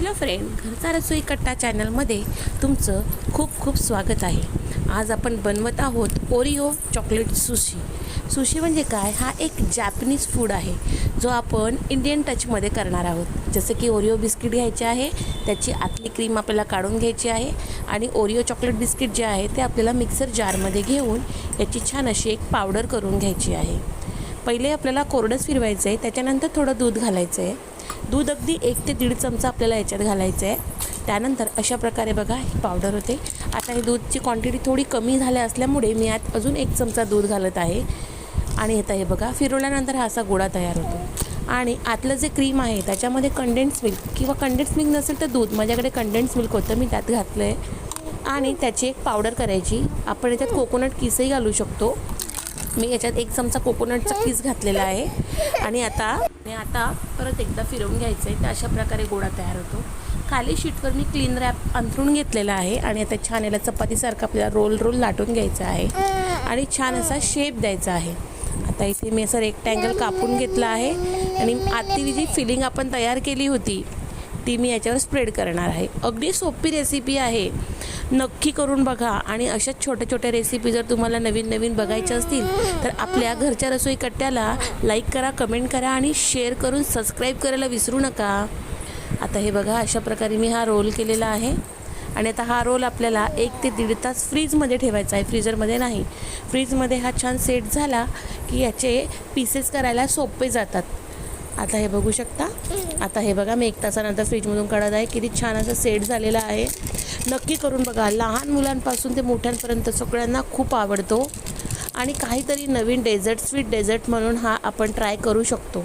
Hello friend घरचा रसोई कट्टा चॅनलमध्ये तुमचं खूप खूप स्वागत आहे. आज आपण बनवत आहोत ओरिओ चॉकलेट सुशी. सुशी म्हणजे काय? हा एक जॅपनीज फूड आहे जो आपण इंडियन टचमध्ये करणार आहोत. जसं की ओरिओ बिस्किट घ्यायचे आहे त्याची आतली क्रीम आपल्याला काढून घ्यायची आहे आणि ओरिओ चॉकलेट बिस्किट जे आहे ते आपल्याला मिक्सर जारमध्ये घेऊन याची छान अशी एक पावडर करून घ्यायची आहे. पहिले आपल्याला कोरडंच फिरवायचं आहे त्याच्यानंतर थोडं दूध घालायचं आहे दूध अगदी एक ते दीड चमचा आपल्याला याच्यात घालायचं आहे. त्यानंतर अशा प्रकारे बघा ही पावडर होते. आता ही दूधची क्वांटिटी थोडी कमी झाल्या असल्यामुळे मी यात अजून एक चमचा दूध घालत आहे. आणि आता हे बघा फिरवल्यानंतर हा असा गोळा तयार होतो. आणि आतलं जे क्रीम आहे त्याच्यामध्ये कंडेन्स मिल्क किंवा कंडेन्स मिल्क नसेल तर दूध. माझ्याकडे कंडेन्स मिल्क होतं मी त्यात घातलं आहे आणि त्याची एक पावडर करायची. आपण याच्यात कोकोनट किसही घालू शकतो. मी याच्यात एक चमचा कोकोनटचा किस घातलेला आहे. आणि आता आणि आता परत एकदा फिरवून घ्यायचं आहे तर अशा प्रकारे गोळा तयार होतो. खाली शीटवर मी क्लीन रॅप अंथरून घेतलेला आहे. आणि आता छान याला चपातीसारखं आपल्याला रोल रोल लाटून घ्यायचा आहे. आणि छान असा शेप द्यायचा आहे. आता इथे मी असं रेक्टँगल कापून घेतला आहे. आणि आतली जी फिलिंग आपण तयार केली होती ती मी याच्यावर स्प्रेड करणार आहे. अगदी सोपी रेसिपी आहे. नक्की करून बघा आणि अशाच छोट्या छोट्या रेसिपी जर तुम्हाला नवीन नवीन बघायच्या असतील तर आपल्या घरच्या रसोई कट्ट्याला लाईक करा कमेंट करा आणि शेअर करून सबस्क्राईब करायला विसरू नका. आता हे बघा अशा प्रकारे मी हा रोल केलेला आहे. आणि आता हा रोल आपल्याला एक ते दीड तास फ्रीजमध्ये ठेवायचा आहे. फ्रीजरमध्ये नाही. फ्रीजमध्ये हा छान सेट झाला की याचे पीसेस करायला सोपे जातात. आता हे बघू शकता. आता हे बघा मी एक तासानंतर फ्रीजमधून काढत आहे. किती छान असं सेट झालेलं आहे. नक्की करून बघा. लहान मुलांपासून ते मोठ्यांपर्यंत सगळ्यांना खूप आवडतो. आणि काहीतरी नवीन डेझर्ट स्वीट डेझर्ट म्हणून हा आपण ट्राय करू शकतो.